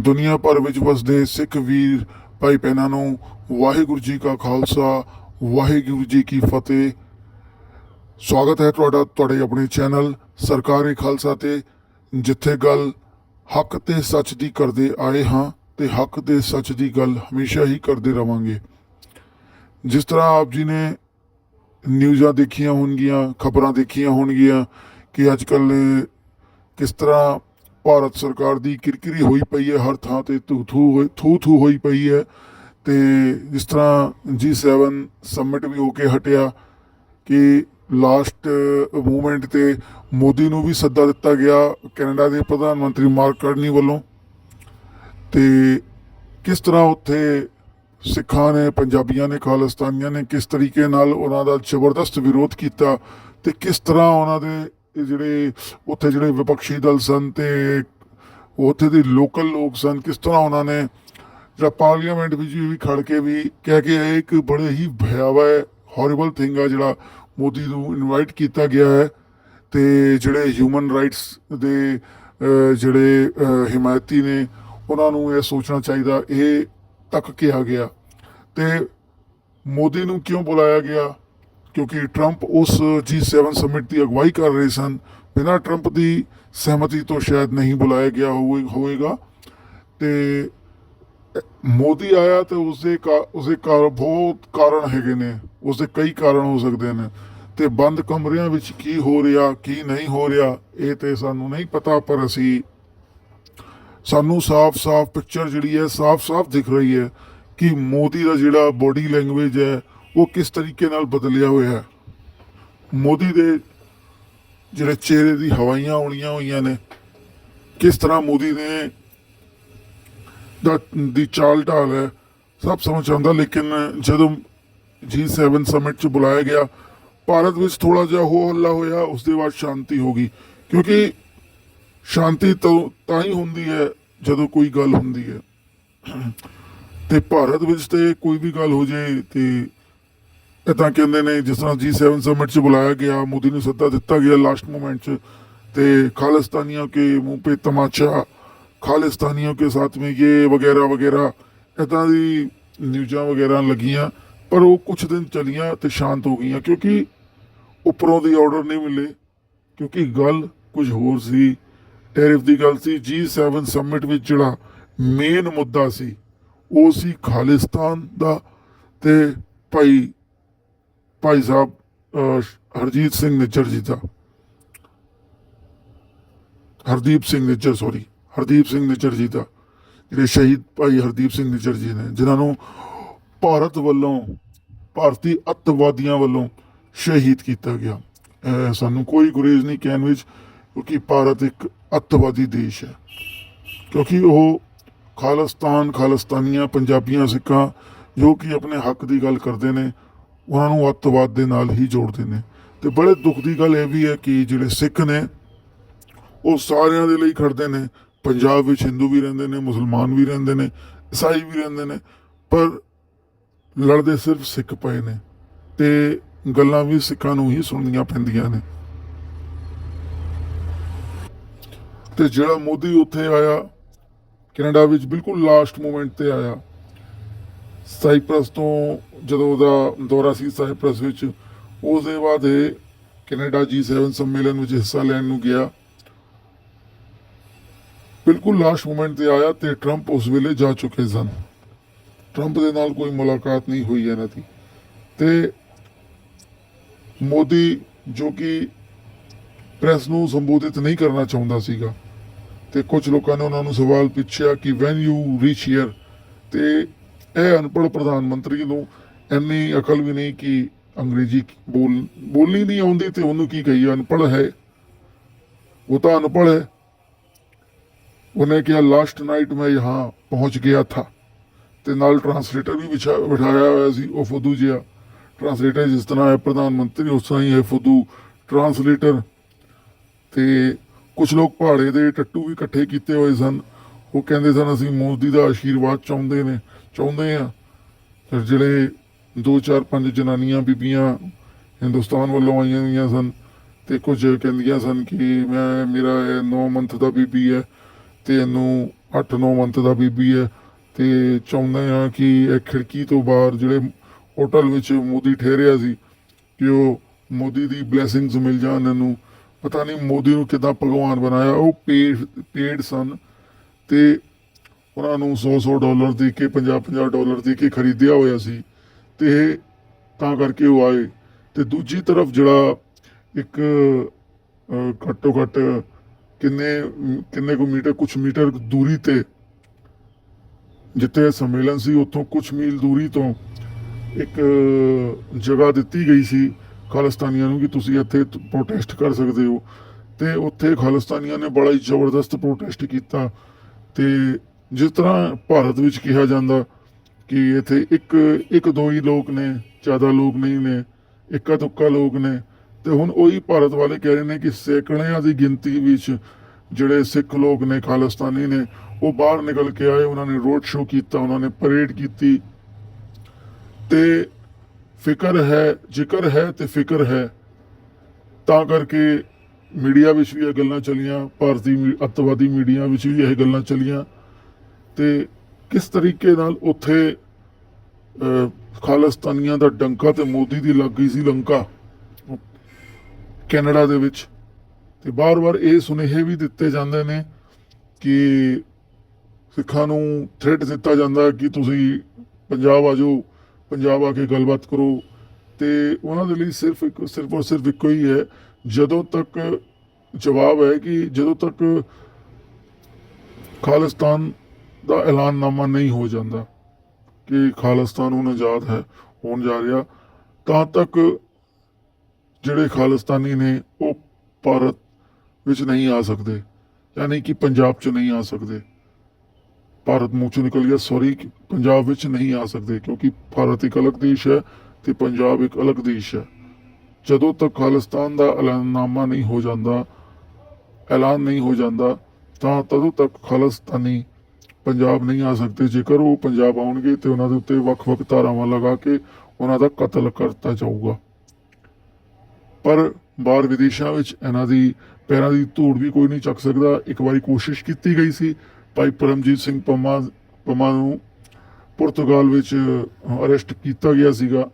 ਦੁਨੀਆ ਭਰ ਵਿੱਚ ਵਸਦੇ ਸਿੱਖ ਵੀਰ ਭਾਈ ਭੈਣਾਂ ਨੂੰ ਵਾਹਿਗੁਰੂ ਜੀ ਕਾ ਖਾਲਸਾ, ਵਾਹਿਗੁਰੂ ਜੀ ਕੀ ਫਤਿਹ। ਸਵਾਗਤ ਹੈ ਤੁਹਾਡਾ, ਤੁਹਾਡੇ ਆਪਣੇ ਚੈਨਲ ਸਰਕਾਰੀ ਖਾਲਸਾ ਤੇ, ਜਿੱਥੇ ਗੱਲ ਹੱਕ ਤੇ ਸੱਚ ਦੀ ਕਰਦੇ ਆਏ ਹਾਂ ਤੇ ਹੱਕ ਤੇ ਸੱਚ ਦੀ ਗੱਲ ਹਮੇਸ਼ਾ ਹੀ ਕਰਦੇ ਰਵਾਂਗੇ। ਜਿਸ ਤਰ੍ਹਾਂ ਆਪ ਜੀ ਨੇ ਨਿਊਜ਼ਾਂ ਦੇਖੀਆਂ ਹੋਣਗੀਆਂ, ਖਬਰਾਂ ਦੇਖੀਆਂ ਹੋਣਗੀਆਂ ਕਿ ਅੱਜ ਕੱਲ ਕਿਸ ਤਰ੍ਹਾਂ ਭਾਰਤ ਸਰਕਾਰ ਦੀ ਕਿਰਕਿਰੀ ਹੋਈ ਪਈ ਹੈ, ਹਰ ਥਾਂ ਤੇ ਥੂ ਥੂ ਹੋਈ- ਥੂ ਥੂ ਹੋਈ ਪਈ ਹੈ ਤੇ ਜਿਸ ਤਰ੍ਹਾਂ G7 ਸਮਿਟ ਵੀ ਹੋ ਕੇ ਹਟਿਆ ਕਿ ਲਾਸਟ ਮੂਵਮੈਂਟ ਤੇ ਮੋਦੀ ਨੂੰ ਵੀ ਸੱਦਾ ਦਿੱਤਾ ਗਿਆ ਕੈਨੇਡਾ ਦੇ ਪ੍ਰਧਾਨ ਮੰਤਰੀ ਮਾਰਕ ਕਰਨੀ ਵੱਲੋਂ ਤੇ ਕਿਸ ਤਰ੍ਹਾਂ ਉੱਥੇ ਸਿੱਖਾਂ ਨੇ, ਪੰਜਾਬੀਆਂ ਨੇ, ਖਾਲਿਸਤਾਨੀਆਂ ਨੇ ਕਿਸ ਤਰੀਕੇ ਨਾਲ ਉਹਨਾਂ ਦਾ ਜ਼ਬਰਦਸਤ ਵਿਰੋਧ ਕੀਤਾ ਤੇ ਕਿਸ ਤਰ੍ਹਾਂ ਉਹਨਾਂ ਦੇ ਇਹ ਜਿਹੜੇ ਉੱਥੇ ਜਿਹੜੇ ਵਿਪਕਸ਼ੀ ਦਲ ਸਨ ਤੇ ਉੱਥੇ ਦੇ ਲੋਕਲ ਲੋਕ ਸਨ, ਕਿਸ ਤਰ੍ਹਾਂ ਉਹਨਾਂ ਨੇ ਜਿਹੜਾ ਪਾਰਲੀਮੈਂਟ ਵਿੱਚ ਵੀ ਖੜ ਕੇ ਵੀ ਕਹਿ ਕੇ ਆਏ ਇੱਕ ਬੜੇ ਹੀ ਭਿਆਵਹ ਹੌਰੀਬਲ ਥਿੰਗ ਆ ਜਿਹੜਾ ਮੋਦੀ ਨੂੰ ਇਨਵਾਈਟ ਕੀਤਾ ਗਿਆ ਹੈ ਤੇ ਜਿਹੜੇ ਹਿਊਮਨ ਰਾਈਟਸ ਦੇ ਜਿਹੜੇ ਹਿਮਾਇਤੀ ਨੇ, ਉਹਨਾਂ ਨੂੰ ਇਹ ਸੋਚਣਾ ਚਾਹੀਦਾ, ਇਹ ਤੱਕ ਕਿਹਾ ਗਿਆ। ਤੇ ਮੋਦੀ ਨੂੰ ਕਿਉਂ ਬੁਲਾਇਆ ਗਿਆ? ਕਿਉਂਕਿ ਟਰੰਪ ਉਸ G7 ਸਮਿਟ ਦੀ ਅਗਵਾਈ ਕਰ ਰਹੇ ਸਨ। ਬਿਨਾਂ ਟਰੰਪ ਦੀ ਸਹਿਮਤੀ ਤੋਂ ਸ਼ਾਇਦ ਨਹੀਂ ਬੁਲਾਇਆ ਗਿਆ ਹੋਵੇ- ਹੋਵੇਗਾ। ਤੇ ਮੋਦੀ ਆਇਆ ਤੇ ਉਸਦੇ ਕਾ- ਉਸਦੇ ਕਾਰ ਬਹੁਤ ਕਾਰਨ ਹੈਗੇ ਨੇ। ਉਸਦੇ ਕਈ ਕਾਰਨ ਹੋ ਸਕਦੇ ਨੇ। ਤੇ ਬੰਦ ਕਮਰਿਆਂ ਵਿੱਚ ਕੀ ਹੋ ਰਿਹਾ, ਕੀ ਨਹੀਂ ਹੋ ਰਿਹਾ, ਇਹ ਤੇ ਸਾਨੂੰ ਨਹੀਂ ਪਤਾ, ਪਰ ਅਸੀਂ ਸਾਨੂੰ ਸਾਫ਼-ਸਾਫ਼ ਪਿਕਚਰ ਜਿਹੜੀ ਹੈ, ਸਾਫ਼-ਸਾਫ਼ ਦਿਖ ਰਹੀ ਹੈ ਕਿ ਮੋਦੀ ਦਾ ਜਿਹੜਾ ਬੋਡੀ ਲੈਂਗੁਏਜ ਹੈ ਉਹ ਕਿਸ ਤਰੀਕੇ ਨਾਲ ਬਦਲਿਆ ਹੋਇਆ ਹੈ? ਮੋਦੀ ਦੇ ਜਿਹੜੇ ਚਿਹਰੇ ਦੀ ਹਵਾਈਆਂ ਉਲੀਆਂ ਹੋਈਆਂ ਨੇ, ਕਿਸ ਤਰ੍ਹਾਂ ਮੋਦੀ ਨੇ ਦਾ ਦੀ ਚਾਲ ਢਾਲ ਹੈ, ਸਭ ਸਮਝ ਆਉਂਦਾ, ਲੇਕਿਨ ਜਦੋਂ G7 ਸਮਿਟ ਚ ਬੁਲਾਇਆ ਗਿਆ, ਭਾਰਤ ਵਿੱਚ ਥੋੜਾ ਜਿਹਾ ਹੋ ਹੱਲਾ ਹੋਇਆ ਉਸ ਦੇ ਬਾਅਦ ਸ਼ਾਂਤੀ ਹੋ ਗਈ। ਕਿਉਂਕਿ ਸ਼ਾਂਤੀ ਤਾਂ ਤਾਂ ਹੀ ਹੁੰਦੀ ਹੈ, ਜਦੋਂ ਕੋਈ ਗੱਲ ਹੁੰਦੀ ਹੈ। ਤੇ ਭਾਰਤ ਵਿੱਚ ਤੇ ਕੋਈ ਵੀ ਗੱਲ ਹੋ ਜਾਏ ਤੇ ਇਦਾਂ ਕਹਿੰਦੇ ਨੇ ਜਿਸ ਤਰ੍ਹਾਂ ਜੀ G7 ਸਮਿਟ 'ਚ ਬੁਲਾਇਆ ਗਿਆ, ਮੋਦੀ ਨੂੰ ਸੱਦਾ ਦਿੱਤਾ ਗਿਆ ਲਾਸਟ ਮੂਮੈਂਟ 'ਚ, ਤੇ ਖਾਲਿਸਤਾਨੀਆਂ ਕੇ ਮੂੰਹ 'ਤੇ ਤਮਾਚਾ, ਖਾਲਿਸਤਾਨੀਆਂ ਕੇ ਸਾਥ ਮੇ ਇਹ ਵਗੈਰਾ ਵਗੈਰਾ ਇਦਾਂ ਦੀ ਨਿਊਜ਼ਾਂ ਵਗੈਰਾ ਲੱਗੀਆਂ, ਪਰ ਉਹ ਕੁਝ ਦਿਨ ਚਲੀਆਂ ਤੇ ਸ਼ਾਂਤ ਹੋ ਗਈਆਂ, ਕਿਉਂਕਿ ਉਪਰੋਂ ਦੀ ਆਰਡਰ ਨਹੀਂ ਮਿਲੇ, ਕਿਉਂਕਿ ਗੱਲ ਕੁਝ ਹੋਰ ਸੀ। ਟੈਰਿਫ ਦੀ ਗੱਲ ਸੀ ਜੀ G7 ਸਮਿਟ ਵਿੱਚ ਜਿਹੜਾ ਮੇਨ ਮੁੱਦਾ ਸੀ, ਉਹ ਸੀ ਖਾਲਿਸਤਾਨ ਦਾ, ਤੇ ਭਾਈ ਭਾਈ ਸਾਹਿਬ ਹਰਜੀਤ ਸਿੰਘ ਨਿੱਜਰ ਜੀ ਦਾ। ਹਰਦੀਪ ਸਿੰਘ ਨਿੱਜਰ ਸੌਰੀ ਹਰਦੀਪ ਸਿੰਘ ਨਿੱਜਰ ਜੀ ਦਾ। ਜਿਹੜੇ ਸ਼ਹੀਦ ਭਾਈ ਹਰਦੀਪ ਸਿੰਘ ਨਿੱਜਰ ਜੀ ਨੇ, ਜਿਨ੍ਹਾਂ ਨੂੰ ਭਾਰਤ ਵੱਲੋਂ, ਭਾਰਤੀ ਅੱਤਵਾਦੀਆਂ ਵੱਲੋਂ ਸ਼ਹੀਦ ਕੀਤਾ ਗਿਆ। ਸਾਨੂੰ ਕੋਈ ਗੁਰੇਜ਼ ਨਹੀਂ ਕਹਿਣ ਵਿੱਚ, ਕਿਉਂਕਿ ਭਾਰਤ ਇੱਕ ਅੱਤਵਾਦੀ ਦੇਸ਼ ਹੈ। ਕਿਉਂਕਿ ਉਹ ਖਾਲਿਸਤਾਨ, ਖਾਲਿਸਤਾਨੀਆਂ, ਪੰਜਾਬੀਆਂ ਸਿੱਖਾਂ, ਜੋ ਕਿ ਆਪਣੇ ਹੱਕ ਦੀ ਗੱਲ ਕਰਦੇ ਨੇ ਉਹਨਾਂ ਨੂੰ ਅੱਤਵਾਦ ਦੇ ਨਾਲ ਹੀ ਜੋੜਦੇ ਨੇ। ਤੇ ਬੜੇ ਦੁੱਖ ਦੀ ਗੱਲ ਇਹ ਵੀ ਹੈ ਕਿ ਜਿਹੜੇ ਸਿੱਖ ਨੇ, ਉਹ ਸਾਰਿਆਂ ਦੇ ਲਈ ਖੜਦੇ ਨੇ। ਪੰਜਾਬ ਵਿੱਚ ਹਿੰਦੂ ਵੀ ਰਹਿੰਦੇ ਨੇ, ਮੁਸਲਮਾਨ ਵੀ ਰਹਿੰਦੇ ਨੇ, ਈਸਾਈ ਵੀ ਰਹਿੰਦੇ ਨੇ, ਪਰ ਲੜਦੇ ਸਿਰਫ ਸਿੱਖ ਪਏ ਨੇ ਤੇ ਗੱਲਾਂ ਵੀ ਸਿੱਖਾਂ ਨੂੰ ਹੀ ਸੁਣਨੀਆਂ ਪੈਂਦੀਆਂ ਨੇ। ਤੇ ਜਿਹੜਾ ਮੋਦੀ ਉੱਥੇ ਆਇਆ, ਕੈਨੇਡਾ ਵਿੱਚ ਬਿਲਕੁਲ ਲਾਸਟ ਮੂਮੈਂਟ ਤੇ ਆਇਆ, ਸਾਈਪ੍ਰਸ ਤੋਂ ਜਦੋਂ ਉਹਦਾ ਦੌਰਾ ਸੀ ਸਾਈਪ੍ਰਸ ਵਿੱਚ ਉਸ ਦੇ ਬਾਅਦ ਇਹ ਕੈਨੇਡਾ G7 ਸੰਮੇਲਨ ਵਿੱਚ ਹਿੱਸਾ ਲੈਣ ਨੂੰ ਗਿਆ। ਬਿਲਕੁਲ ਲਾਸਟ ਮੂਮੈਂਟ ਤੇ ਆਇਆ ਤੇ ਟਰੰਪ ਉਸ ਵੇਲੇ ਜਾ ਚੁੱਕੇ ਸਨ। ਟਰੰਪ ਦੇ ਨਾਲ ਕੋਈ ਮੁਲਾਕਾਤ ਨਹੀਂ ਹੋਈ ਇਹਨਾਂ ਦੀ। ਤੇ ਮੋਦੀ ਜੋ ਕਿ ਪ੍ਰੈਸ ਨੂੰ ਸੰਬੋਧਿਤ ਨਹੀਂ ਕਰਨਾ ਚਾਹੁੰਦਾ ਸੀਗਾ, ਤੇ ਕੁਝ ਲੋਕਾਂ ਨੇ ਉਹਨਾਂ ਨੂੰ ਸਵਾਲ ਪੁੱਛਿਆ ਕਿ ਵੈਨ ਯੂ ਰੀਚ ਹੀਅਰ ਤੇ ਇਹ ਅਨਪੜ੍ਹ ਪ੍ਰਧਾਨ ਮੰਤਰੀ ਨੂੰ ਇੰਨੀ ਅਕਲ ਵੀ ਨਹੀਂ ਕਿ ਅੰਗਰੇਜ਼ੀ ਬੋਲ ਬੋਲੀ ਨਹੀਂ ਆਉਂਦੀ ਤੇ ਉਹਨੂੰ ਕੀ ਕਹੀਏ, ਅਨਪੜ੍ਹ ਹੈ। ਉਹ ਤਾਂ ਅਨਪੜ੍ਹ ਹੈ। ਉਹਨੇ ਕਿਹਾ ਲਾਸਟ ਨਾਈਟ ਮੈਂ ਯਹਾਂ ਪਹੁੰਚ ਗਿਆ ਥਾ। ਤੇ ਨਾਲ ਟਰਾਂਸਲੇਟਰ ਵੀ ਵਿਛਾ ਬਿਠਾਇਆ ਹੋਇਆ ਸੀ, ਉਹ ਫੁੱਦੂ ਜਿਹਾ। ਟਰਾਂਸਲੇਟਰ ਜਿਸ ਤਰ੍ਹਾਂ ਹੈ, ਪ੍ਰਧਾਨ ਮੰਤਰੀ, ਉਸ ਤਰ੍ਹਾਂ ਹੀ ਹੈ ਫੁੱਦੂ ਟਰਾਂਸਲੇਟਰ ਤੇ ਕੁਝ ਲੋਕ ਪਹਾੜੇ ਦੇ ਟੱਟੂ ਵੀ ਇਕੱਠੇ ਕੀਤੇ ਹੋਏ ਸਨ। ਉਹ ਕਹਿੰਦੇ ਸਨ, ਅਸੀਂ ਮੋਦੀ ਦਾ ਆਸ਼ੀਰਵਾਦ ਚਾਹੁੰਦੇ ਨੇ ਚਾਹੁੰਦੇ ਆ ਤੇ ਜਿਹੜੇ ਦੋ ਚਾਰ ਪੰਜ ਜਨਾਨੀਆਂ ਬੀਬੀਆਂ ਹਿੰਦੁਸਤਾਨ ਵੱਲੋਂ ਆਈਆਂ ਹੋਈਆਂ ਸਨ ਤੇ ਕੁਝ ਕਹਿੰਦੀਆਂ ਸਨ ਕਿ ਮੈਂ, ਮੇਰਾ ਇਹ 9 ਮੰਥ ਦਾ ਬੀਬੀ ਹੈ ਤੇ ਇਹਨੂੰ 8-9 ਮੰਥ ਦਾ ਬੀਬੀ ਹੈ ਤੇ ਚਾਹੁੰਦਾ ਆ ਕਿ ਇਹ ਖਿੜਕੀ ਤੋਂ ਬਾਹਰ ਜਿਹੜੇ ਹੋਟਲ ਵਿੱਚ ਮੋਦੀ ਠਹਿਰਿਆ ਸੀ, ਕਿ ਉਹ ਮੋਦੀ ਦੀ ਬਲੇਸਿੰਗਸ ਮਿਲ ਜਾਣ ਇਹਨੂੰ। ਪਤਾ ਨਹੀਂ ਮੋਦੀ ਨੂੰ ਕਿਦਾਂ ਭਗਵਾਨ ਬਣਾਇਆ, ਉਹ ਪੇਡ ਪੇਡ ਸਨ ਤੇ ਉਹਨਾਂ ਨੂੰ 100-100 ਡਾਲਰ ਦੇ ਕੇ 50-50 ਡਾਲਰ ਦੇ ਕੇ ਖਰੀਦਿਆ ਹੋਇਆ ਸੀ। ਤੇ ਤਾਂ ਕਰਕੇ ਉਹ ਆਏ। ਤੇ ਦੂਜੀ ਤਰਫ ਜਿਹੜਾ ਇੱਕ ਘੱਟੋ ਘੱਟ ਕਿੰਨੇ ਕਿੰਨੇ ਕੁ ਮੀਟਰ ਕੁਝ ਮੀਟਰ ਦੂਰੀ ਤੇ ਜਿੱਥੇ ਸੰਮੇਲਨ ਸੀ, ਉੱਥੋਂ ਕੁਝ ਮੀਲ ਦੂਰੀ ਤੋਂ ਇੱਕ ਜਗ੍ਹਾ ਦਿੱਤੀ ਗਈ ਸੀ ਖਾਲਿਸਤਾਨੀਆਂ ਨੂੰ ਕਿ ਤੁਸੀਂ ਇੱਥੇ ਪ੍ਰੋਟੈਸਟ ਕਰ ਸਕਦੇ ਹੋ। ਤੇ ਉੱਥੇ ਖਾਲਿਸਤਾਨੀਆਂ ਨੇ ਬੜਾ ਹੀ ਜ਼ਬਰਦਸਤ ਪ੍ਰੋਟੈਸਟ ਕੀਤਾ। ਤੇ ਜਿਸ ਤਰ੍ਹਾਂ ਭਾਰਤ ਵਿੱਚ ਕਿਹਾ ਜਾਂਦਾ ਕਿ ਇੱਥੇ ਇੱਕ ਇੱਕ ਦੋ ਹੀ ਲੋਕ ਨੇ, ਜ਼ਿਆਦਾ ਲੋਕ ਨਹੀਂ ਨੇ, ਇੱਕਾ ਦੁੱਕਾ ਲੋਕ ਨੇ। ਤੇ ਹੁਣ ਉਹੀ ਭਾਰਤ ਵਾਲੇ ਕਹਿ ਰਹੇ ਨੇ ਕਿ ਸੈਂਕੜਿਆਂ ਦੀ ਗਿਣਤੀ ਵਿੱਚ ਜਿਹੜੇ ਸਿੱਖ ਲੋਕ ਨੇ, ਖਾਲਿਸਤਾਨੀ ਨੇ, ਉਹ ਬਾਹਰ ਨਿਕਲ ਕੇ ਆਏ, ਉਹਨਾਂ ਨੇ ਰੋਡ ਸ਼ੋਅ ਕੀਤਾ, ਉਹਨਾਂ ਨੇ ਪਰੇਡ ਕੀਤੀ। ਤੇ ਫਿਕਰ ਹੈ, ਜ਼ਿਕਰ ਹੈ ਤੇ ਫਿਕਰ ਹੈ। ਤਾਂ ਕਰਕੇ ਮੀਡੀਆ ਵਿੱਚ ਵੀ ਇਹ ਗੱਲਾਂ ਚੱਲੀਆਂ, ਭਾਰਤੀ ਮੀ- ਅੱਤਵਾਦੀ ਮੀਡੀਆ ਵਿੱਚ ਵੀ ਇਹ ਗੱਲਾਂ ਚੱਲੀਆਂ। ਤੇ ਕਿਸ ਤਰੀਕੇ ਨਾਲ ਉੱਥੇ ਅਹ, ਖਾਲਿਸਤਾਨੀਆਂ ਦਾ ਡੰਕਾ ਤੇ ਮੋਦੀ ਦੀ ਲੱਗ ਗਈ ਸੀ ਲੰਕਾ? ਕੈਨੇਡਾ ਦੇ ਵਿੱਚ। ਤੇ ਬਾਰ-ਬਾਰ ਇਹ ਸੁਨੇਹੇ ਵੀ ਦਿੱਤੇ ਜਾਂਦੇ ਨੇ ਕਿ ਸਿੱਖਾਂ ਨੂੰ ਥ੍ਰੈਟ ਦਿੱਤਾ ਜਾਂਦਾ ਕਿ ਤੁਸੀਂ ਪੰਜਾਬ ਆ ਜਾਓ ਪੰਜਾਬ ਆ ਕੇ ਗੱਲਬਾਤ ਕਰੋ। ਤੇ ਉਹਨਾਂ ਦੇ ਲਈ ਸਿਰਫ ਇੱਕ ਸਿਰਫ ਔਰ ਸਿਰਫ ਇੱਕੋ ਹੀ ਹੈ ਜਦੋਂ ਤੱਕ ਜਵਾਬ ਹੈ ਕਿ ਜਦੋਂ ਤੱਕ ਖਾਲਿਸਤਾਨ ਦਾ ਐਲਾਨਨਾਮਾ ਨਹੀਂ ਹੋ ਜਾਂਦਾ ਕਿ ਖਾਲਿਸਤਾਨ ਹੁਣ ਆਜ਼ਾਦ ਹੈ, ਹੋਣ ਜਾ ਰਿਹਾ। ਤਾਂ ਤੱਕ ਜਿਹੜੇ ਖਾਲਿਸਤਾਨੀ ਨੇ ਉਹ ਭਾਰਤ ਵਿੱਚ ਨਹੀਂ ਆ ਸਕਦੇ, ਯਾਨੀ ਕਿ ਪੰਜਾਬ 'ਚ ਨਹੀਂ ਆ ਸਕਦੇ। ਭਾਰਤ ਮੂੰਹ ਚੋਂ ਨਿਕਲ ਗਿਆ ਸੌਰੀ ਪੰਜਾਬ ਵਿੱਚ ਨਹੀਂ ਆ ਸਕਦੇ, ਕਿਉਂਕਿ ਭਾਰਤ ਇੱਕ ਅਲੱਗ ਦੇਸ਼ ਹੈ ਤੇ ਪੰਜਾਬ ਇੱਕ ਅਲੱਗ ਦੇਸ਼ ਹੈ। ਜਦੋਂ ਤੱਕ ਖਾਲਿਸਤਾਨ ਦਾ ਐਲਾਨਨਾਮਾ ਨਹੀਂ ਹੋ ਜਾਂਦਾ, ਐਲਾਨ ਨਹੀਂ ਹੋ ਜਾਂਦਾ, ਤਾਂ ਤਦੋਂ ਤੱਕ ਖਾਲਿਸਤਾਨੀ ਪੰਜਾਬ ਨਹੀਂ ਆ ਸਕਦੇ। ਜੇਕਰ ਉਹ ਪੰਜਾਬ ਆਉਣਗੇ ਤੇ ਉਹਨਾਂ ਦੇ ਉੱਤੇ ਵੱਖ-ਵੱਖ ਧਾਰਾਵਾਂ ਲਗਾ ਕੇ ਉਹਨਾਂ ਦਾ ਕਤਲ ਕਰਤਾ ਜਾਊਗਾ। ਪਰ ਬਾਹਰ ਵਿਦੇਸ਼ਾਂ ਵਿੱਚ ਇਹਨਾਂ ਦੀ ਪੈਰਾਂ ਦੀ ਧੂੜ ਵੀ ਕੋਈ ਨਹੀਂ ਚੱਕ ਸਕਦਾ। ਇੱਕ ਵਾਰੀ ਕੋਸ਼ਿਸ਼ ਕੀਤੀ ਗਈ ਸੀ। ਭਾਈ ਪਰਮਜੀਤ ਸਿੰਘ ਪੰਮਾ ਪੰਮਾ ਨੂੰ ਪੁਰਤਗਾਲ ਵਿੱਚ ਅਰੈਸਟ ਕੀਤਾ ਗਿਆ ਸੀਗਾ।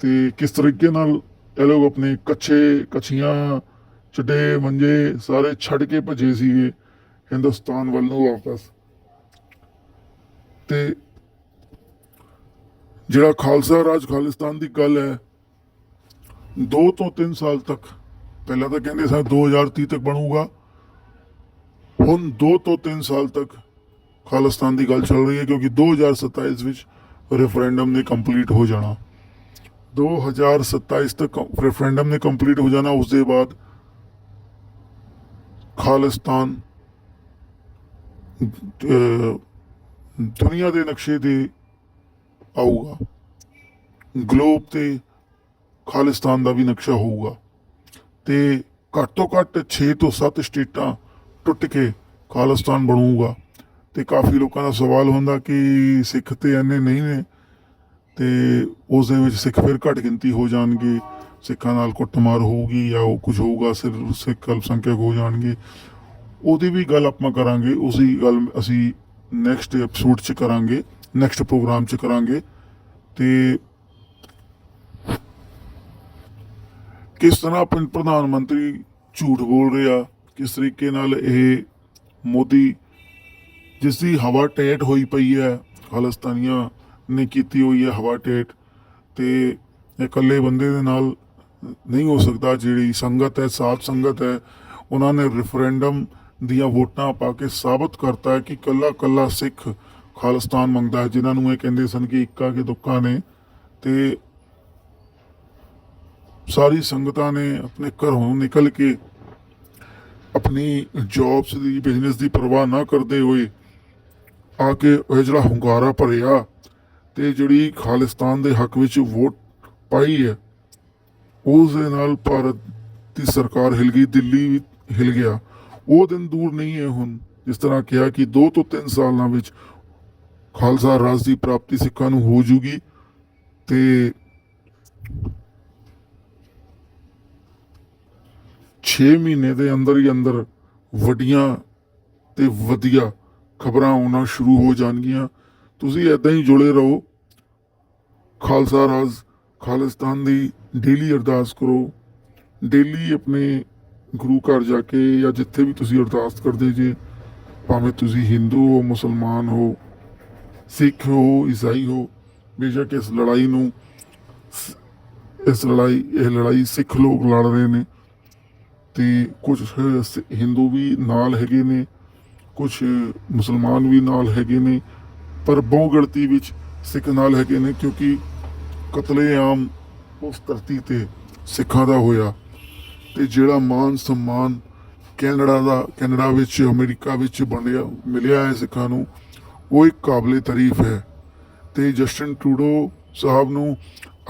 ਤੇ ਕਿਸ ਤਰੀਕੇ ਨਾਲ ਇਹ ਲੋਕ ਆਪਣੇ ਕੱਚੇ, ਕੱਚੀਆਂ ਚੱਡੇ ਮੰਜੇ ਸਾਰੇ ਛੱਡ ਕੇ ਭੱਜੇ ਸੀਗੇ ਹਿੰਦੁਸਤਾਨ ਵੱਲ ਨੂੰ ਵਾਪਸ? ਤੇ ਜਿਹੜਾ ਖਾਲਸਾ ਰਾਜ ਖਾਲਿਸਤਾਨ ਦੀ ਗੱਲ ਹੈ 2 ਤੋਂ 3 ਸਾਲ ਤੱਕ, ਪਹਿਲਾਂ ਤਾਂ ਕਹਿੰਦੇ ਸਨ 2030 ਤੱਕ ਬਣੂਗਾ, ਹੁਣ 2 ਤੋਂ 3 ਸਾਲ ਤੱਕ ਖਾਲਿਸਤਾਨ ਦੀ ਗੱਲ ਚੱਲ ਰਹੀ ਹੈ ਕਿਉਂਕਿ 2027 ਵਿੱਚ ਰੈਫਰੈਂਡਮ ਨੇ ਕੰਪਲੀਟ ਹੋ ਜਾਣਾ। 2027 ਤੱਕ ਰੈਫਰੈਂਡਮ ਨੇ ਕੰਪਲੀਟ ਹੋ ਜਾਣਾ, ਉਸ ਦੇ ਬਾਅਦ ਖਾਲਿਸਤਾਨ ਦੁਨੀਆ ਦੇ ਨਕਸ਼ੇ ਤੇ ਆਊਗਾ। ਗਲੋਬ ਤੇ ਖਾਲਿਸਤਾਨ ਦਾ ਵੀ ਨਕਸ਼ਾ ਹੋਊਗਾ। ਤੇ ਘੱਟ ਤੋਂ ਘੱਟ 6 ਤੋਂ 7 ਸਟੇਟਾਂ ਟੁੱਟ ਕੇ ਖਾਲਿਸਤਾਨ ਬਣੂਗਾ। ਤੇ ਕਾਫੀ ਲੋਕਾਂ ਦਾ ਸਵਾਲ ਹੁੰਦਾ ਕਿ ਸਿੱਖ ਤੇ ਐਨੇ ਨਹੀਂ ਨੇ, ਤੇ ਉਸ ਦੇ ਵਿੱਚ ਸਿੱਖ ਫਿਰ ਘੱਟ ਗਿਣਤੀ ਹੋ ਜਾਣਗੇ। ਸਿੱਖਾਂ ਨਾਲ ਕੁੱਟਮਾਰ ਹੋਊਗੀ ਜਾਂ ਉਹ ਕੁਝ ਹੋਊਗਾ ਸਿਰਫ ਸਿੱਖ ਅਲਪਸੰਖਿਅਕ ਹੋ ਜਾਣਗੇ। ਉਹਦੀ ਵੀ ਗੱਲ ਆਪਾਂ ਕਰਾਂਗੇ। ਉਸੀ ਗੱਲ ਅਸੀਂ ਨੈਕਸਟ ਐਪੀਸੋਡ 'ਚ ਕਰਾਂਗੇ ਨੈਕਸਟ ਪ੍ਰੋਗਰਾਮ 'ਚ ਕਰਾਂਗੇ, ਤੇ ਕਿਸ ਤਰ੍ਹਾਂ ਆਪਣ ਪ੍ਰਧਾਨ ਮੰਤਰੀ ਝੂਠ ਬੋਲ ਰਿਹਾ ਕਿਸ ਤਰੀਕੇ ਨਾਲ ਇਹ ਮੋਦੀ, ਜਿਸ ਦੀ ਹਵਾ ਟੇਟ ਹੋਈ ਪਈ ਹੈ, ਖਾਲਿਸਤਾਨੀਆਂ ਨੇ ਕੀਤੀ ਹੋਈ ਹੈ ਹਵਾ ਟੇਟ, ਤੇ ਇਕੱਲੇ ਬੰਦੇ ਦੇ ਨਾਲ ਨਹੀਂ ਹੋ ਸਕਦਾ, ਜਿਹੜੀ ਸੰਗਤ ਹੈ, ਸਾਧ ਸੰਗਤ ਹੈ, ਉਹਨਾਂ ਨੇ ਰੈਫਰੈਂਡਮ ਦੀਆਂ ਵੋਟਾਂ ਪਾ ਕੇ ਸਾਬਤ ਕਰਤਾ ਹੈ ਕਿ ਕੱਲਾ ਕੱਲਾ ਸਿੱਖ ਖਾਲਿਸਤਾਨ ਮੰਗਦਾ ਹੈ। ਜਿਨ੍ਹਾਂ ਨੂੰ ਇਹ ਕਹਿੰਦੇ ਸਨ ਕਿ ਇੱਕਾ ਕੇ ਦੁੱਕਾ ਨੇ ਤੇ ਸਾਰੀ ਸੰਗਤਾਂ ਨੇ ਆਪਣੇ ਘਰੋਂ ਨਿਕਲ ਕੇ ਆਪਣੀ ਜੌਬਸ ਦੀ ਬਿਜ਼ਨਸ ਦੀ ਪਰਵਾਹ ਨਾ ਕਰਦੇ ਹੋਏ ਆ ਕੇ ਇਹ ਜਿਹੜਾ ਹੁੰਗਾਰਾ ਭਰਿਆ ਤੇ ਜਿਹੜੀ ਖਾਲਿਸਤਾਨ ਦੇ ਹੱਕ ਵਿੱਚ ਵੋਟ ਪਾਈ ਹੈ, ਉਸ ਦੇ ਨਾਲ ਭਾਰਤ ਦੀ ਸਰਕਾਰ ਹਿਲ ਗਈ, ਦਿੱਲੀ ਹਿਲ ਗਿਆ। ਉਹ ਦਿਨ ਦੂਰ ਨਹੀਂ ਹੈ ਹੁਣ, ਜਿਸ ਤਰ੍ਹਾਂ ਕਿਹਾ ਕਿ 2 ਤੋਂ 3 ਸਾਲਾਂ ਵਿੱਚ ਖਾਲਸਾ ਰਾਜ ਦੀ ਪ੍ਰਾਪਤੀ ਸਿੱਖਾਂ ਨੂੰ ਹੋ ਜੂਗੀ ਤੇ 6 ਮਹੀਨੇ ਦੇ ਅੰਦਰ ਹੀ ਅੰਦਰ ਵੱਡੀਆਂ ਤੇ ਵਧੀਆ ਖਬਰਾਂ ਆਉਣਾ ਸ਼ੁਰੂ ਹੋ ਜਾਣਗੀਆਂ। ਤੁਸੀਂ ਐਦਾਂ ਹੀ ਜੁੜੇ ਰਹੋ। ਖਾਲਸਾ ਰਾਜ ਖਾਲਿਸਤਾਨ ਦੀ ਡੇਲੀ ਅਰਦਾਸ ਕਰੋ। ਡੇਲੀ ਆਪਣੇ ਗੁਰੂ ਘਰ ਜਾ ਕੇ ਜਾਂ ਜਿੱਥੇ ਵੀ ਤੁਸੀਂ ਅਰਦਾਸ ਕਰਦੇ ਜੇ, ਭਾਵੇਂ ਤੁਸੀਂ ਹਿੰਦੂ ਹੋ, ਮੁਸਲਮਾਨ ਹੋ, ਸਿੱਖ ਹੋ, ਈਸਾਈ ਹੋ, ਬੇਸ਼ੱਕ ਇਸ ਲੜਾਈ ਨੂੰ ਇਸ ਲੜਾਈ, ਇਹ ਲੜਾਈ ਸਿੱਖ ਲੋਕ ਲੜ ਰਹੇ ਨੇ। ਤੇ ਕੁਝ ਹਿੰਦੂ ਵੀ ਨਾਲ ਹੈਗੇ ਨੇ, ਕੁਝ ਮੁਸਲਮਾਨ ਵੀ ਨਾਲ ਹੈਗੇ ਨੇ, ਪਰ ਬਹੁ ਗਿਣਤੀ ਵਿੱਚ ਸਿੱਖ ਨਾਲ ਹੈਗੇ ਨੇ, ਕਿਉਂਕਿ ਕਤਲੇਆਮ ਉਸ ਧਰਤੀ ਤੇ ਸਿੱਖਾਂ ਦਾ ਹੋਇਆ। ਤੇ ਜਿਹੜਾ ਮਾਨ ਸਨਮਾਨ ਕੈਨੇਡਾ ਦਾ, ਕੈਨੇਡਾ ਵਿੱਚ, ਅਮਰੀਕਾ ਵਿੱਚ ਬਣਿਆ, ਮਿਲਿਆ ਹੈ ਸਿੱਖਾਂ ਨੂੰ, ਉਹ ਇੱਕ ਕਾਬਲੇ ਤਾਰੀਫ ਹੈ। ਤੇ ਜਸਟਨ ਟਰੂਡੋ ਸਾਹਿਬ ਨੂੰ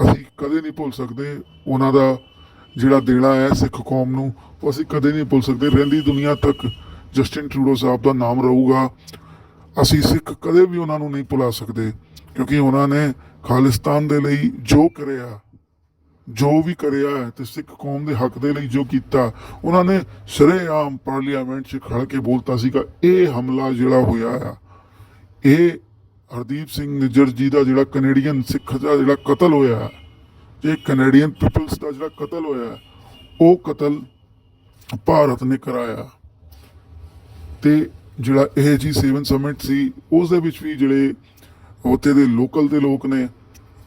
ਅਸੀਂ ਕਦੇ ਨਹੀਂ ਭੁੱਲ ਸਕਦੇ ਉਹਨਾਂ ਦਾ ਜਿਹੜਾ ਦੇਣਾ ਹੈ ਸਿੱਖ ਕੌਮ ਨੂੰ, ਉਹ ਅਸੀਂ ਕਦੇ ਨਹੀਂ ਭੁੱਲ ਸਕਦੇ। ਰਹਿੰਦੀ ਦੁਨੀਆ ਤੱਕ ਜਸਟਿਨ ਟਰੂਡੋ ਸਾਹਿਬ ਦਾ ਨਾਮ ਰਹੂਗਾ। ਅਸੀਂ ਸਿੱਖ ਕਦੇ ਵੀ ਉਹਨਾਂ ਨੂੰ ਨਹੀਂ ਭੁਲਾ ਸਕਦੇ, ਕਿਉਂਕਿ ਉਹਨਾਂ ਨੇ ਖਾਲਿਸਤਾਨ ਦੇ ਲਈ ਜੋ ਕਰਿਆ ਜੋ ਵੀ ਕਰਿਆ ਤੇ ਸਿੱਖ ਕੌਮ ਦੇ ਹੱਕ ਦੇ ਲਈ ਜੋ ਕੀਤਾ, ਉਹਨਾਂ ਨੇ ਸ਼ਰੇਆਮ ਪਾਰਲੀਮੈਂਟ 'ਚ ਖੜ ਕੇ ਬੋਲਤਾ ਸੀਗਾ, ਇਹ ਹਮਲਾ ਜਿਹੜਾ ਹੋਇਆ ਆ, ਇਹ ਹਰਦੀਪ ਸਿੰਘ ਨਿੱਜਰ ਜੀ ਦਾ ਜਿਹੜਾ ਕੈਨੇਡੀਅਨ ਸਿੱਖ ਦਾ ਜਿਹੜਾ ਕਤਲ ਹੋਇਆ ਇਹ ਕੈਨੇਡੀਅਨ ਪੀਪਲਸ ਦਾ ਜਿਹੜਾ ਕਤਲ ਹੋਇਆ ਉਹ ਕਤਲ ਭਾਰਤ ਨੇ ਕਰਾਇਆ। ਤੇ ਜਿਹੜਾ ਇਹ ਜੀ 7 ਸਮਿਟ ਸੀ ਉਸ ਦੇ ਵਿੱਚ ਵੀ ਜਿਹੜੇ ਉੱਥੇ ਦੇ ਲੋਕਲ ਦੇ ਲੋਕ ਨੇ,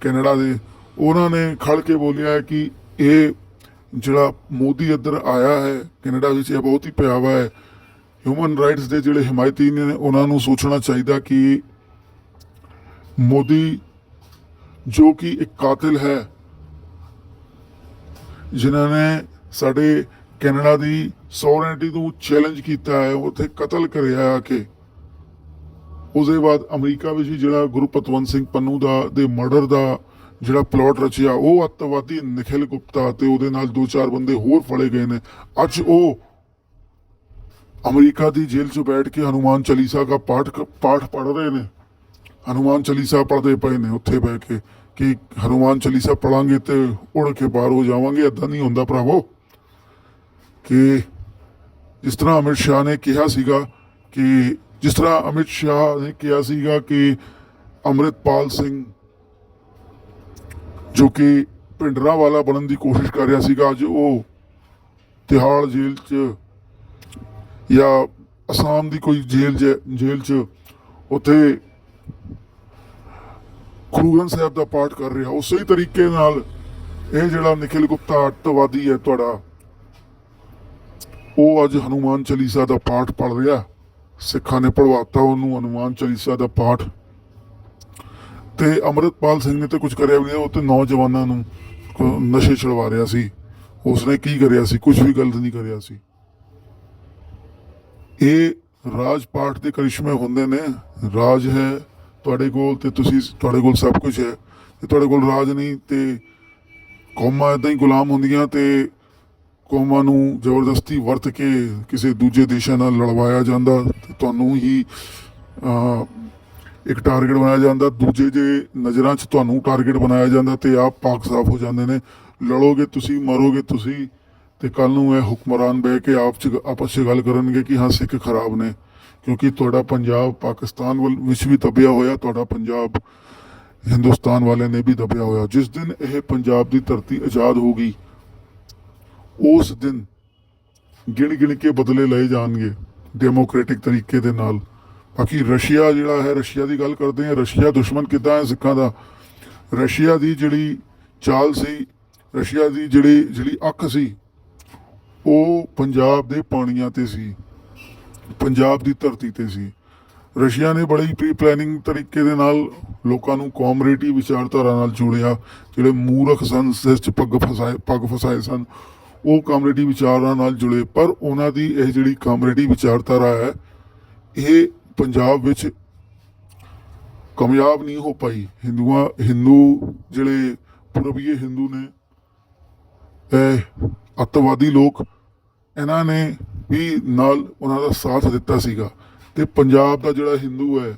ਕੈਨੇਡਾ ਦੇ ਉਹਨਾਂ ਨੇ ਖੜ ਕੇ ਬੋਲਿਆ ਹੈ ਕਿ ਇਹ ਜਿਹੜਾ ਮੋਦੀ ਇੱਧਰ ਆਇਆ ਹੈ, ਕੈਨੇਡਾ ਵਿੱਚ ਇਹ ਬਹੁਤ ਹੀ ਪਿਆਵਾ ਹੈ। ਹਿਊਮਨ ਰਾਈਟਸ ਦੇ ਜਿਹੜੇ ਹਮਾਇਤੀ ਨੇ, ਉਹਨਾਂ ਨੂੰ ਸੋਚਣਾ ਚਾਹੀਦਾ ਕਿ ਮੋਦੀ ਜੋ ਕਿ ਇੱਕ ਕਾਤਿਲ ਹੈ, ਜਿਨ੍ਹਾਂ ਨੇ ਸਾਡੇ ਕੈਨੇਡਾ ਦੀ ਸੋਵਰੇਨਟੀ ਨੂੰ ਚੈਲੰਜ ਕੀਤਾ ਹੈ ਉੱਥੇ ਕਤਲ ਕਰਿਆ ਆ ਕੇ। ਉਸਦੇ ਬਾਅਦ ਅਮਰੀਕਾ ਵਿੱਚ ਵੀ ਜਿਹੜਾ ਗੁਰੂ ਪਤਵੰਤ ਸਿੰਘ ਪੰਨੂ ਦਾ, ਦੇ ਮਰਡਰ ਦਾ ਜਿਹੜਾ ਪਲਾਟ ਰਚਿਆ, ਉਹ ਅੱਤਵਾਦੀ ਨikhil ਗੁਪਤਾ ਤੇ ਉਹਦੇ ਨਾਲ ਦੋ ਚਾਰ ਬੰਦੇ ਹੋਰ ਫੜੇ ਗਏ ਨੇ। ਅੱਜ ਉਹ ਅਮਰੀਕਾ ਦੀ ਜੇਲ੍ਹ 'ਚ ਬੈਠ ਕੇ ਹਨੂਮਾਨ ਚਾਲੀਸਾ ਦਾ ਪਾਠ ਪਾਠ ਪੜ੍ਹ ਰਹੇ ਨੇ। ਹਨੂਮਾਨ ਚਾਲੀਸਾ ਪੜਦੇ ਪਏ ਨੇ ਉੱਥੇ ਬਹਿ ਕੇ ਕਿ ਹਨੂਮਾਨ ਚਾਲੀਸਾ ਪੜਾਂਗੇ ਤੇ ਉੜ ਕੇ ਬਾਹਰ ਹੋ ਜਾਵਾਂਗੇ, ਏਦਾਂ ਨਹੀਂ ਹੁੰਦਾ ਭਰਾਵੋ। ਕਿ ਜਿਸ ਤਰ੍ਹਾਂ ਅਮਿਤ ਸ਼ਾਹ ਨੇ ਕਿਹਾ ਸੀਗਾ ਕਿ, ਜਿਸ ਤਰ੍ਹਾਂ ਅਮਿਤ ਸ਼ਾਹ ਨੇ ਕਿਹਾ ਸੀਗਾ ਕਿ ਅੰਮ੍ਰਿਤਪਾਲ ਸਿੰਘ ਜੋ ਕਿ ਪਿੰਡਰਾ ਵਾਲਾ ਬਣਨ ਦੀ ਕੋਸ਼ਿਸ਼ ਕਰ ਰਿਹਾ ਸੀਗਾ, ਅੱਜ ਉਹ ਤਿਹਾੜ ਜੇਲ੍ਹ 'ਚ ਜਾਂ ਅਸਾਮ ਦੀ ਕੋਈ ਜੇਲ੍ਹ 'ਚ ਜੇਲ੍ਹ 'ਚ ਉੱਥੇ ਖੂਗਨ ਸਾਹਿਬ ਦਾ ਪਾਠ ਕਰ ਰਿਹਾ। ਉਸੇ ਹੀ ਤਰੀਕੇ ਨਾਲ ਇਹ ਜਿਹੜਾ ਨikhil ਗੁਪਤਾ ਅੱਤਵਾਦੀ ਹੈ ਤੁਹਾਡਾ, ਉਹ ਅੱਜ ਹਨੂਮਾਨ ਚਾਲੀਸਾ ਦਾ ਪਾਠ ਪੜ ਰਿਹਾ। ਸਿੱਖਾਂ ਨੇ ਪੜਵਾਤਾ ਉਹਨੂੰ ਹਨੂਮਾਨ ਚਾਲੀਸਾ ਦਾ ਪਾਠ। ਤੇ ਅਮਰਿਤਪਾਲ ਸਿੰਘ ਨੇ ਤੇ ਕੁਝ ਕਰਿਆ ਵੀ ਨਹੀਂ ਉਹ ਤੇ ਨੌਜਵਾਨਾਂ ਨੂੰ ਨਸ਼ੇ ਛੁਡਵਾ ਰਿਹਾ ਸੀ। ਉਸਨੇ ਕੀ ਕਰਿਆ ਸੀ? ਕੁਝ ਵੀ ਗਲਤ ਨਹੀਂ ਕਰਿਆ ਸੀ। ਇਹ ਰਾਜ ਦੇ ਕਰਿਸ਼ਮੇ ਹੁੰਦੇ ਨੇ। ਰਾਜ ਹੈ ਤੁਹਾਡੇ ਕੋਲ ਤੇ ਤੁਸੀਂ ਤੁਹਾਡੇ ਕੋਲ ਸਭ ਕੁਝ ਹੈ। ਤੇ ਤੁਹਾਡੇ ਕੋਲ ਰਾਜ ਨਹੀਂ ਤੇ ਕੌਮਾਂ ਇਦਾਂ ਹੀ ਗੁਲਾਮ ਹੁੰਦੀਆਂ ਤੇ ਕੌਮਾਂ ਨੂੰ ਜ਼ਬਰਦਸਤੀ ਵਰਤ ਕੇ ਕਿਸੇ ਦੂਜੇ ਦੇਸ਼ਾਂ ਨਾਲ ਲੜਵਾਇਆ ਜਾਂਦਾ ਤੇ ਤੁਹਾਨੂੰ ਹੀ ਅਹ, ਇੱਕ ਟਾਰਗੇਟ ਬਣਾਇਆ ਜਾਂਦਾ, ਦੂਜੇ ਦੇ ਨਜ਼ਰਾਂ 'ਚ ਤੁਹਾਨੂੰ ਟਾਰਗੇਟ ਬਣਾਇਆ ਜਾਂਦਾ ਤੇ ਆਪ ਪਾਕ ਸਾਫ਼ ਹੋ ਜਾਂਦੇ ਨੇ। ਲੜੋਗੇ ਤੁਸੀਂ, ਮਰੋਗੇ ਤੁਸੀਂ ਤੇ ਕੱਲ ਨੂੰ ਇਹ ਹੁਕਮਰਾਨ ਬਹਿ ਕੇ ਆਪ ਚ ਆਪਸ 'ਚ ਗੱਲ ਕਰਨਗੇ ਕਿ ਹਾਂ, ਸਿੱਖ ਖਰਾਬ ਨੇ, ਕਿਉਂਕਿ ਤੁਹਾਡਾ ਪੰਜਾਬ ਪਾਕਿਸਤਾਨ ਵੱਲ ਵਿੱਚ ਵੀ ਦਬਿਆ ਹੋਇਆ, ਤੁਹਾਡਾ ਪੰਜਾਬ ਹਿੰਦੁਸਤਾਨ ਵਾਲਿਆਂ ਨੇ ਵੀ ਦਬਿਆ ਹੋਇਆ। ਜਿਸ ਦਿਨ ਇਹ ਪੰਜਾਬ ਦੀ ਧਰਤੀ ਆਜ਼ਾਦ ਹੋ ਗਈ, ਉਸ ਦਿਨ ਗਿਣ ਗਿਣ ਕੇ ਬਦਲੇ ਲਏ ਜਾਣਗੇ ਡੈਮੋਕ੍ਰੈਟਿਕ ਤਰੀਕੇ ਦੇ ਨਾਲ। ਬਾਕੀ ਰਸ਼ੀਆ ਜਿਹੜਾ ਹੈ, ਰਸ਼ੀਆ ਦੀ ਗੱਲ ਕਰਦੇ ਹਾਂ, ਰਸ਼ੀਆ ਦੁਸ਼ਮਣ ਕਿੱਦਾਂ ਹੈ ਸਿੱਖਾਂ ਦਾ? ਰਸ਼ੀਆ ਦੀ ਜਿਹੜੀ ਚਾਲ ਸੀ, ਰਸ਼ੀਆ ਦੀ ਜਿਹੜੀ ਜਿਹੜੀ ਅੱਖ ਸੀ, ਉਹ ਪੰਜਾਬ ਦੇ ਪਾਣੀਆਂ ਤੇ ਸੀ, ਪੰਜਾਬ ਦੀ ਧਰਤੀ ਤੇ ਸੀ। ਰਸ਼ੀਆ ਨੇ ਬੜੀ ਪ੍ਰੀ ਪਲੈਨਿੰਗ ਤਰੀਕੇ ਦੇ ਨਾਲ ਲੋਕਾਂ ਨੂੰ ਕਾਮਰੇਟਿਵ ਵਿਚਾਰਧਾਰਾ ਨਾਲ ਜੋੜਿਆ, ਜਿਹੜੇ ਮੂਰਖ ਸਨ, ਸਿਰ 'ਚ ਪੱਗ ਫਸਾਏ ਪੱਗ ਫਸਾਏ ਸਨ, ਉਹ ਕਾਮਰੇਟਿਵ ਵਿਚਾਰਾਂ ਨਾਲ ਜੁੜੇ। ਪਰ ਉਹਨਾਂ ਦੀ ਇਹ ਜਿਹੜੀ ਕਾਮਰੇਟਿਵ ਵਿਚਾਰਧਾਰਾ ਹੈ, ਇਹ ਪੰਜਾਬ ਵਿੱਚ ਕਾਮਯਾਬ ਨਹੀਂ ਹੋ ਪਾਈ। ਹਿੰਦੂਆਂ, ਹਿੰਦੂ ਜਿਹੜੇ ਪੂਰਬੀਏ ਹਿੰਦੂ ਨੇ, ਇਹ ਅੱਤਵਾਦੀ ਲੋਕ, ਇਹਨਾਂ ਨੇ ਵੀ ਨਾਲ ਉਹਨਾਂ ਦਾ ਸਾਥ ਦਿੱਤਾ ਸੀਗਾ। ਤੇ ਪੰਜਾਬ ਦਾ ਜਿਹੜਾ ਹਿੰਦੂ ਹੈ,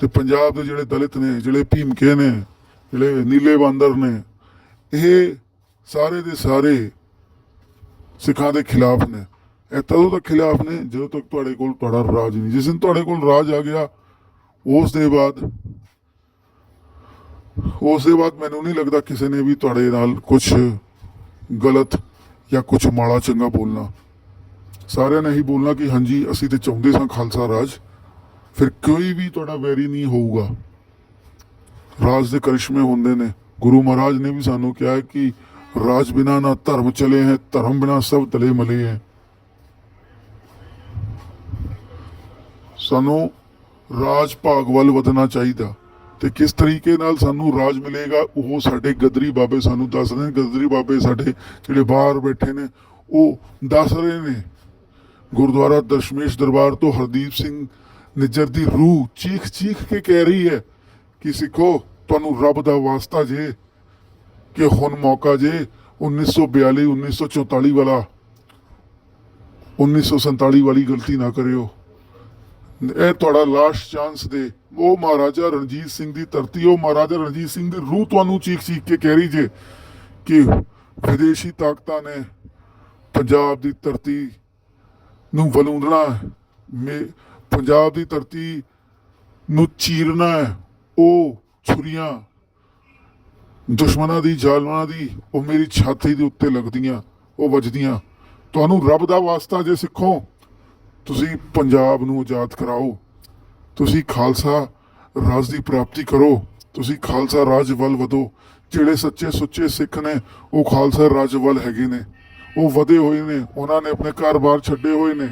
ਤੇ ਪੰਜਾਬ ਦੇ ਜਿਹੜੇ ਦਲਿਤ ਨੇ, ਜਿਹੜੇ ਭੀਮਕੇ ਨੇ, ਜਿਹੜੇ ਨੀਲੇ ਬਾਂਦਰ ਨੇ, ਇਹ ਸਾਰੇ ਦੇ ਸਾਰੇ ਸਿੱਖਾਂ ਦੇ ਖਿਲਾਫ ਨੇ। ਇਹ ਤਦੋਂ ਤੱਕ ਖਿਲਾਫ ਨੇ, ਜਦੋਂ ਤੱਕ ਤੁਹਾਡੇ ਕੋਲ ਤੁਹਾਡਾ ਰਾਜ ਨਹੀਂ। ਜਿਸ ਦਿਨ ਤੁਹਾਡੇ ਕੋਲ ਰਾਜ ਆ ਗਿਆ, ਉਸ ਦੇ ਬਾਅਦ, ਉਸ ਦੇ ਬਾਅਦ ਮੈਨੂੰ ਨਹੀਂ ਲੱਗਦਾ ਕਿਸੇ ਨੇ ਵੀ ਤੁਹਾਡੇ ਨਾਲ ਕੁਝ ਗਲਤ ਜਾਂ ਕੁਝ ਮਾੜਾ ਚੰਗਾ ਬੋਲਣਾ। ਸਾਰਿਆਂ ਨੇ ਹੀ ਬੋਲਣਾ ਕਿ ਹਾਂਜੀ, ਅਸੀਂ ਤੇ ਚਾਹੁੰਦੇ ਸਾਂ ਖਾਲਸਾ ਰਾਜ, ਫਿਰ ਕੋਈ ਵੀ ਤੁਹਾਡਾ ਵੈਰੀ ਨਹੀਂ ਹੋਊਗਾ। ਰਾਜ ਦੇ ਕਰਿਸ਼ਮੇ ਹੁੰਦੇ ਨੇ। ਗੁਰੂ ਮਹਾਰਾਜ ਨੇ ਵੀ ਸਾਨੂੰ ਕਿਹਾ ਕਿ ਰਾਜ ਬਿਨਾ ਨਾ ਧਰਮ ਚਲੇ ਹੈ, ਧਰਮ ਬਿਨਾ ਸਭ ਤਲੇ ਮਲੇ ਹੈ। ਸਾਨੂੰ ਰਾਜ ਭਾਗ ਵੱਲ ਵਧਣਾ ਚਾਹੀਦਾ ਤੇ ਕਿਸ ਤਰੀਕੇ ਨਾਲ ਸਾਨੂੰ ਰਾਜ ਮਿਲੇਗਾ, ਉਹ ਸਾਡੇ ਗਦਰੀ ਬਾਬੇ ਸਾਨੂੰ ਦੱਸ ਰਹੇ ਨੇ। ਗਦਰੀ ਬਾਬੇ ਸਾਡੇ ਜਿਹੜੇ ਬਾਹਰ ਬੈਠੇ ਨੇ, ਉਹ ਦੱਸ ਰਹੇ ਨੇ। ਗੁਰਦੁਆਰਾ ਦਸ਼ਮੇਸ਼ ਦਰਬਾਰ ਤੋਂ ਹਰਦੀਪ ਸਿੰਘ ਨਿੱਜਰ ਦੀ ਰੂਹ ਚੀਖ ਚੀਖ ਕੇ ਕਹਿ ਰਹੀ ਹੈ ਕਿ ਸਿੱਖੋ, ਤੁਹਾਨੂੰ ਰੱਬ ਦਾ ਵਾਸਤਾ ਜੇ, ਕਿ ਹੁਣ ਮੌਕਾ ਜੇ 1942 1944 ਵਾਲਾ 1947 ਵਾਲੀ ਗਲਤੀ ਨਾ ਕਰਿਓ। ਇਹ ਤੁਹਾਡਾ ਲਾਸਟ ਚਾਂਸ ਦੇ। ਉਹ ਮਹਾਰਾਜਾ ਰਣਜੀਤ ਸਿੰਘ ਦੀ ਧਰਤੀ, ਉਹ ਮਹਾਰਾਜਾ ਰਣਜੀਤ ਸਿੰਘ ਦੀ ਰੂਹ ਤੁਹਾਨੂੰ ਚੀਖ ਚੀਖ ਕੇ ਕਹਿ ਰਹੀ ਜੇ ਕਿ ਵਿਦੇਸ਼ੀ ਤਾਕਤਾਂ ਨੇ ਪੰਜਾਬ ਦੀ ਧਰਤੀ ਨੂੰ ਵਲੂੰਦਣਾ ਮੇ ਪੰਜਾਬ ਦੀ ਧਰਤੀ ਨੂੰ ਚੀਰਨਾ ਉਹ ਛੁਰੀਆਂ ਦੁਸ਼ਮਣਾਂ ਦੀ, ਜ਼ਾਲਮਾਂ ਦੀ, ਉਹ ਮੇਰੀ ਛਾਤੀ ਦੇ ਉੱਤੇ ਲੱਗਦੀਆਂ, ਉਹ ਵੱਜਦੀਆਂ। ਤੁਹਾਨੂੰ ਰੱਬ ਦਾ ਵਾਸਤਾ ਜੇ ਸਿੱਖੋ। ਤੁਸੀਂ ਪੰਜਾਬ ਨੂੰ ਆਜ਼ਾਦ ਕਰਾਓ, ਤੁਸੀਂ ਖਾਲਸਾ ਰਾਜ ਦੀ ਪ੍ਰਾਪਤੀ ਕਰੋ, ਤੁਸੀਂ ਖਾਲਸਾ ਰਾਜ ਵੱਲ ਵਧੋ, ਜਿਹੜੇ ਸੱਚੇ ਸੁੱਚੇ ਸਿੱਖ ਨੇ, ਉਹ ਖਾਲਸਾ ਰਾਜ ਵੱਲ ਹੈਗੇ ਨੇ, ਉਹ ਵਧੇ ਹੋਏ ਨੇ, ਉਹਨਾਂ ਨੇ ਆਪਣੇ ਘਰ-ਬਾਰ ਛੱਡੇ ਹੋਏ ਨੇ।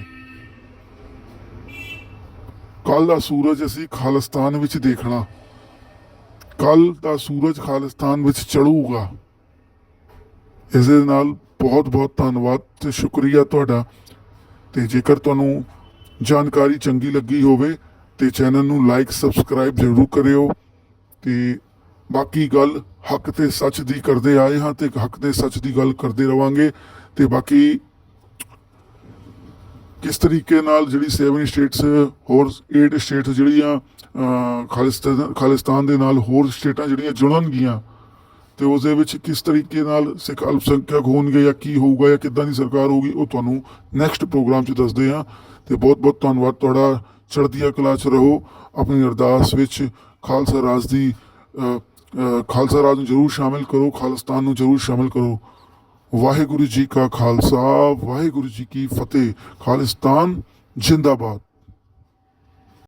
ਕੱਲ ਦਾ ਸੂਰਜ ਅਸੀਂ ਖਾਲਿਸਤਾਨ ਵਿੱਚ ਦੇਖਣਾ ਕੱਲ ਦਾ ਸੂਰਜ ਖਾਲਿਸਤਾਨ ਵਿੱਚ ਚੜੂਗਾ ਇਸ ਦੇ ਨਾਲ ਬਹੁਤ ਬਹੁਤ ਧੰਨਵਾਦ ਤੇ ਸ਼ੁਕਰੀਆ ਤੁਹਾਡਾ। ਤੇ ਜੇਕਰ ਤੁਹਾਨੂੰ ਜਾਣਕਾਰੀ ਚੰਗੀ ਲੱਗੀ ਹੋਵੇ ਤੇ ਚੈਨਲ ਨੂੰ ਲਾਈਕ ਸਬਸਕ੍ਰਾਈਬ ਜ਼ਰੂਰ ਕਰਿਓ। ਤੇ ਬਾਕੀ ਗੱਲ ਹੱਕ ਤੇ ਸੱਚ ਦੀ ਕਰਦੇ ਆਏ ਹਾਂ ਤੇ ਹੱਕ ਤੇ ਸੱਚ ਦੀ ਗੱਲ ਕਰਦੇ ਰਵਾਂਗੇ। ਤੇ ਬਾਕੀ ਕਿਸ ਤਰੀਕੇ ਨਾਲ ਜਿਹੜੀ 7 ਸਟੇਟਸ ਹੋਰ 8 ਸਟੇਟਸ ਜਿਹੜੀਆਂ ਅਹ, ਖਾਲਿਸਤਾਨ ਖਾਲਿਸਤਾਨ ਦੇ ਨਾਲ ਹੋਰ ਸਟੇਟਾਂ ਜਿਹੜੀਆਂ ਜੁੜਨਗੀਆਂ ਤੇ ਉਸ ਦੇ ਵਿੱਚ ਕਿਸ ਤਰੀਕੇ ਨਾਲ ਸਿੱਖ ਅਲਪਸੰਖਿਅਕ ਹੋਣਗੇ ਜਾਂ ਕੀ ਹੋਊਗਾ ਜਾਂ ਕਿੱਦਾਂ ਦੀ ਸਰਕਾਰ ਹੋਊਗੀ, ਉਹ ਤੁਹਾਨੂੰ ਨੈਕਸਟ ਪ੍ਰੋਗਰਾਮ 'ਚ ਦੱਸਦੇ ਹਾਂ। ਤੇ ਬਹੁਤ ਬਹੁਤ ਧੰਨਵਾਦ। ਤੁਹਾਡਾ ਚੜ੍ਹਦੀਆਂ ਕਲਾ 'ਚ ਰਹੋ। ਆਪਣੀ ਅਰਦਾਸ ਵਿੱਚ ਖਾਲਸਾ ਰਾਜ ਦੀ ਖਾਲਸਾ ਰਾਜ ਨੂੰ ਜ਼ਰੂਰ ਸ਼ਾਮਿਲ ਕਰੋ, ਖਾਲਿਸਤਾਨ ਨੂੰ ਜ਼ਰੂਰ ਸ਼ਾਮਿਲ ਕਰੋ। ਵਾਹਿਗੁਰੂ ਜੀ ਕਾ ਖਾਲਸਾ, ਵਾਹਿਗੁਰੂ ਜੀ ਕੀ ਫਤਿਹ। ਖਾਲਿਸਤਾਨ ਜਿੰਦਾਬਾਦ।